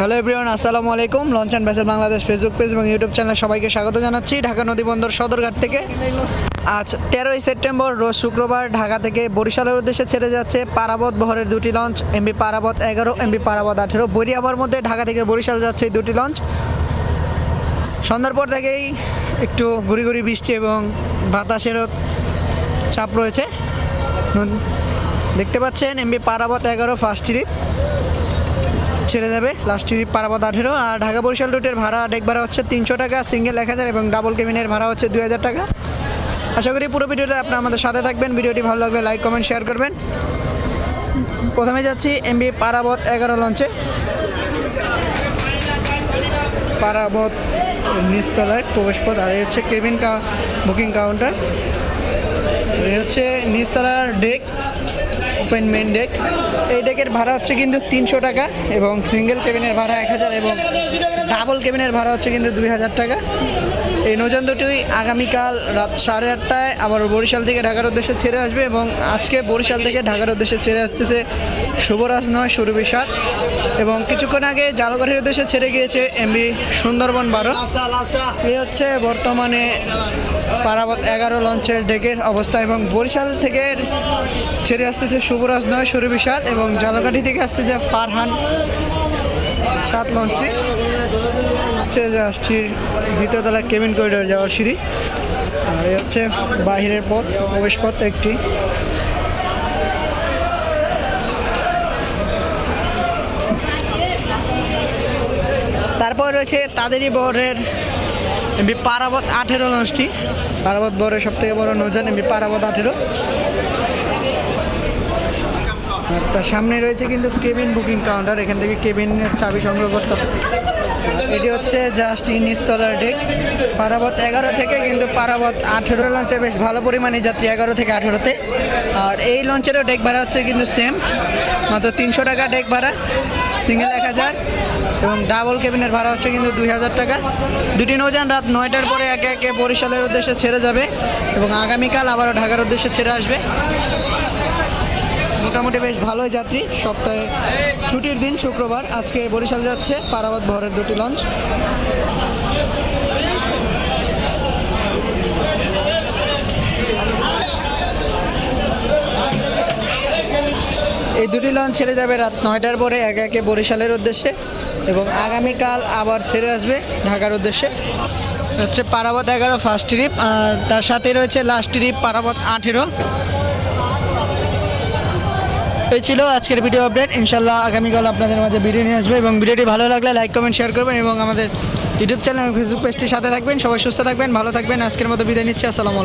Hello everyone, আসসালামু আলাইকুম। Launch and vessel Bangladesh Facebook page এবং ইউটিউব চ্যানেলে সবাইকে স্বাগত জানাচ্ছি ঢাকা নদী বন্দর সদরঘাট থেকে। আজ তেরোই সেপ্টেম্বর, রোজ শুক্রবার ঢাকা থেকে বরিশালের উদ্দেশ্যে ছেড়ে যাচ্ছে পারাবত বহরের দুটি লঞ্চ এমবি পারাবত এগারো এমবি পারাবত আঠেরো। বরিয়াবার মধ্যে ঢাকা থেকে বরিশাল যাচ্ছে এই দুটি লঞ্চ সন্ধ্যার পর থেকেই একটু ঘুরি ঘুরি বৃষ্টি এবং বাতাসেরও চাপ রয়েছে। দেখতে পাচ্ছেন এমবি পারাবত এগারো ফার্স্ট ট্রিপ ছেড়ে যাবে। লাস্ট পারাবত আঠেরো আর ঢাকা বরিশাল রুটের ভাড়া ডেক ভাড়া হচ্ছে তিনশো টাকা সিঙ্গেল এক হাজার এবং ডাবল কেবিনের ভাড়া হচ্ছে দুই হাজার টাকা। আশা করি পুরো ভিডিওতে আপনারা আমাদের সাথে থাকবেন। ভিডিওটি ভালো লাগলে লাইক কমেন্ট শেয়ার করবেন। প্রথমে যাচ্ছি এমবি পারাবত এগারো লঞ্চে। পারাবত নিচতলায় প্রবেশপথ। আর হচ্ছে কেবিন কা বুকিং কাউন্টার। এই হচ্ছে নিচতলার ডেক ওপেন মেন ডেক এই ডেকের ভাড়া হচ্ছে কিন্তু তিনশো টাকা এবং সিঙ্গেল কেবিনের ভাড়া এক হাজার এবং ডাবল কেবিনের ভাড়া হচ্ছে কিন্তু দুই হাজার টাকা। এই নৌযান দুটোই আগামীকাল রাত সাড়ে আটটায় আবার বরিশাল থেকে ঢাকার উদ্দেশ্যে ছেড়ে আসবে এবং আজকে বরিশাল থেকে ঢাকার উদ্দেশ্যে ছেড়ে আসতেছে শুভরাজ নয় সুরভি সাত। এবং কিছুক্ষণ আগে জালগাড়ির উদ্দেশ্যে ছেড়ে গিয়েছে এমবি সুন্দরবন বারো। এই হচ্ছে বর্তমানে পারাবত এগারো লঞ্চের ডেকের অবস্থা এবং বরিশাল থেকে ছেড়ে আসতেছে শুভরাজ নয় সাত এবং জালকাঠি থেকে আসতেছে ফারহান। সাত লঞ্চটি। হচ্ছে জাহাজটির দ্বিতীয় তলা কেবিন করিডোর যাওয়ার সিঁড়ি। আর এই হচ্ছে বাহিরের পথ, প্রবেশ পথ একটি। তারপর রয়েছে তাদেরই বহরের এমবি পারাবত আঠেরো লঞ্চটি পারাবত বহরের সব থেকে বড় নৌযান এমবি পারাবত আঠেরো। তার সামনে রয়েছে কিন্তু কেবিন বুকিং কাউন্টার, এখান থেকে কেবিনের চাবি সংগ্রহ করতে এটি হচ্ছে জাস্ট নিচতলার ডেক। পারাবত এগারো থেকে কিন্তু পারাবত আঠেরো। লঞ্চে বেশ ভালো পরিমাণে যাত্রী এগারো থেকে আঠেরোতে। আর এই লঞ্চেরও ডেক ভাড়া হচ্ছে কিন্তু সেম মাত্র তিনশো টাকা ডেক ভাড়া। সিঙ্গেল এক হাজার। এবং ডাবল কেবিনের ভাড়া হচ্ছে কিন্তু দুই হাজার টাকা। দুটি নৌযান রাত নয়টার পরে একে একে বরিশালের উদ্দেশ্যে ছেড়ে যাবে এবং আগামীকাল আবারও ঢাকার উদ্দেশ্যে ছেড়ে আসবে। মোটামুটি বেশ ভালোই যাত্রী। সপ্তাহে ছুটির দিন শুক্রবার। আজকে বরিশাল যাচ্ছে পারাবাদ বহরের দুটি লঞ্চ। দুটি লঞ্চ ছেড়ে যাবে রাত নয়টার পরে একে একে বরিশালের উদ্দেশ্যে এবং আগামীকাল আবার ছেড়ে আসবে ঢাকার উদ্দেশ্যে। হচ্ছে পারাবত এগারো ফার্স্ট ট্রিপ আর তার সাথে রয়েছে লাস্ট ট্রিপ পারাবত আঠেরো। এই ছিল আজকের ভিডিও আপডেট ইনশাল্লাহ আগামীকাল আপনাদের মাঝে ভিডিও নিয়ে আসবে এবং ভিডিওটি ভালো লাগলে লাইক কমেন্ট শেয়ার করবেন এবং আমাদের ইউটিউব চ্যানেল এবং ফেসবুক পেজটির সাথে থাকবেন। সবাই সুস্থ থাকবেন, ভালো থাকবেন। আজকের মতো বিদায় নিচ্ছি। আসসালামু